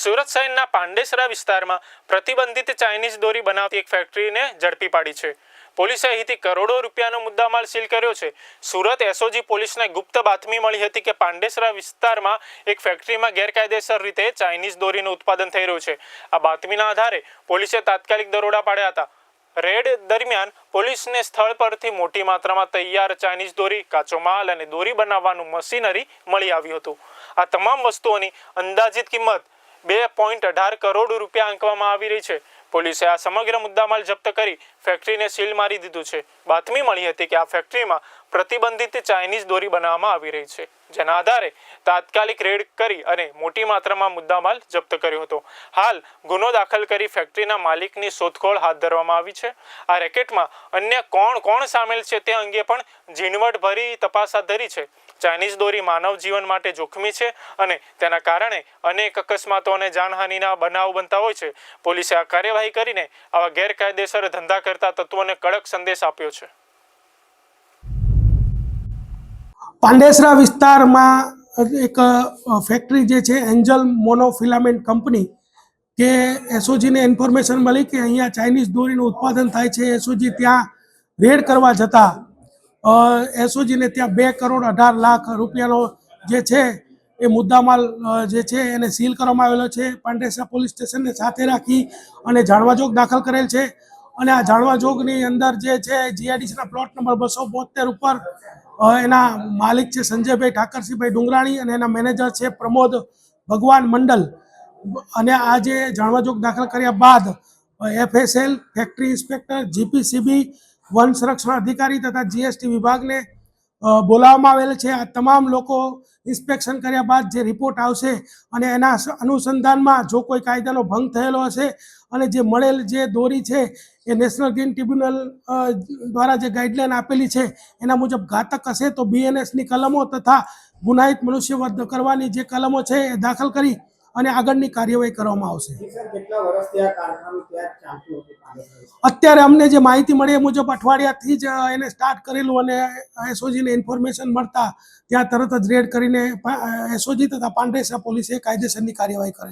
સુરત શહેરના પાંડેસરા વિસ્તારમાં પ્રતિબંધિત ચાઇનીઝ દોરી બનાવતી એક ફેક્ટરીને ઝડપી પાડી છે. પોલીસે અહીંથી કરોડો રૂપિયાનો મુદ્દામાલ સીલ કર્યો છે. સુરત એસઓજી પોલીસને ગુપ્ત બાતમી મળી હતી કે પાંડેસરા વિસ્તારમાં એક ફેક્ટરીમાં ગેરકાયદેસર રીતે ચાઇનીઝ દોરીનું ઉત્પાદન થઈ રહ્યું છે. આ બાતમીના આધારે પોલીસે તાત્કાલિક દરોડા પાડ્યા હતા. રેડ દરમિયાન પોલીસને સ્થળ પરથી મોટી માત્રામાં તૈયાર ચાઇનીઝ દોરી કાચો માલ અને દોરી બનાવવાનું મશીનરી મળી આવ્યું હતું. આ તમામ વસ્તુઓની અંદાજિત કિંમત બે પોઈન્ટ અઢાર કરોડ રૂપિયા આંકવામાં આવી રહી છે. પોલીસે આ સમગ્ર મુદ્દામાલ જપ્ત કરી ફેક્ટરીને સીલ મારી દીધું છે. બાતમી મળી હતી કે આ ફેક્ટરીમાં પ્રતિબંધિત ચાઇનીઝ દોરી બનાવવામાં આવી રહી છે, જેના આધારે તાત્કાલિક રેડ કરી અને મોટી માત્રામાં મુદ્દામાલ જપ્ત કર્યો હતો. હાલ ગુનો દાખલ કરી ફેક્ટરીના માલિકની શોધખોળ હાથ ધરવામાં આવી છે. આ રેકેટમાં અન્ય કોણ કોણ સામેલ છે તે અંગે પણ ઝીણવટભરી તપાસ હાથ ધરી છે. ચાઇનીઝ દોરી માનવ જીવન માટે જોખમી છે અને તેના કારણે અનેક અકસ્માતો અને જાનહાનિના બનાવ બનતા હોય છે. પોલીસે આ કાર્યવાહી કરીને આવા ગેરકાયદેસર ધંધા કરતા તત્વોને કડક સંદેશ આપ્યો છે. પાંડેસરા વિસ્તારમાં એક ફેક્ટરી જે છે, એન્જલ મોનોફિલામેન્ટ કંપની, કે એસઓજીને ઇન્ફોર્મેશન મળી કે અહીંયા ચાઇનીઝ દોરીનું ઉત્પાદન થાય છે. એસઓજી ત્યાં રેડ કરવા જતાં એસઓજીને ત્યાં બે કરોડ અઢાર લાખ રૂપિયાનો જે છે એ મુદ્દામાલ જે છે એને સીલ કરવામાં આવેલો છે પાંડેસરા પોલીસ સ્ટેશનને સાથે રાખી અને જાણવાજોગ દાખલ કરેલ છે. અને આ જાણવાજોગની અંદર જે છે જીઆઈડીસીના પ્લોટ નંબર બસો બોતેર ઉપર એના માલિક છે સંજયભાઈ ઠાકરસિંહભાઈ ડુંગરાણી અને એના મેનેજર છે પ્રમોદ ભગવાન મંડલ. અને આ જે જાણવાજોગ દાખલ કર્યા બાદ એફએસએલ ફેક્ટરી ઇન્સ્પેક્ટર, જીપીસીબી, વન સંરક્ષણ અધિકારી તથા જીએસટી વિભાગને બોલાવવામાં આવેલ છે. આ તમામ લોકો ઇન્સ્પેક્શન કર્યા બાદ જે રિપોર્ટ આવશે અને એના અનુસંધાનમાં જો કોઈ કાયદાનો ભંગ થયેલો હશે અને જે મળેલ જે દોરી છે એ નેશનલ ગ્રીન ટ્રિબ્યુનલ દ્વારા જે ગાઈડલાઈન આપેલી છે એના મુજબ ઘાતક હશે તો બીએનએસની કલમો તથા ગુનાહિત મનુષ્યવધ કરવાની જે કલમો છે એ દાખલ કરી અને આગળની કાર્યવાહી કરવામાં આવશે. અત્યારે અમને જે માહિતી મળી એ મુજબ અઠવાડિયાથી જ એને સ્ટાર્ટ કરેલું અને એસઓજીને ઇન્ફોર્મેશન મળતા ત્યાં તરત જ રેડ કરીને એસઓજી તથા પાંડેસરા પોલીસે કાયદેસરની કાર્યવાહી કરે.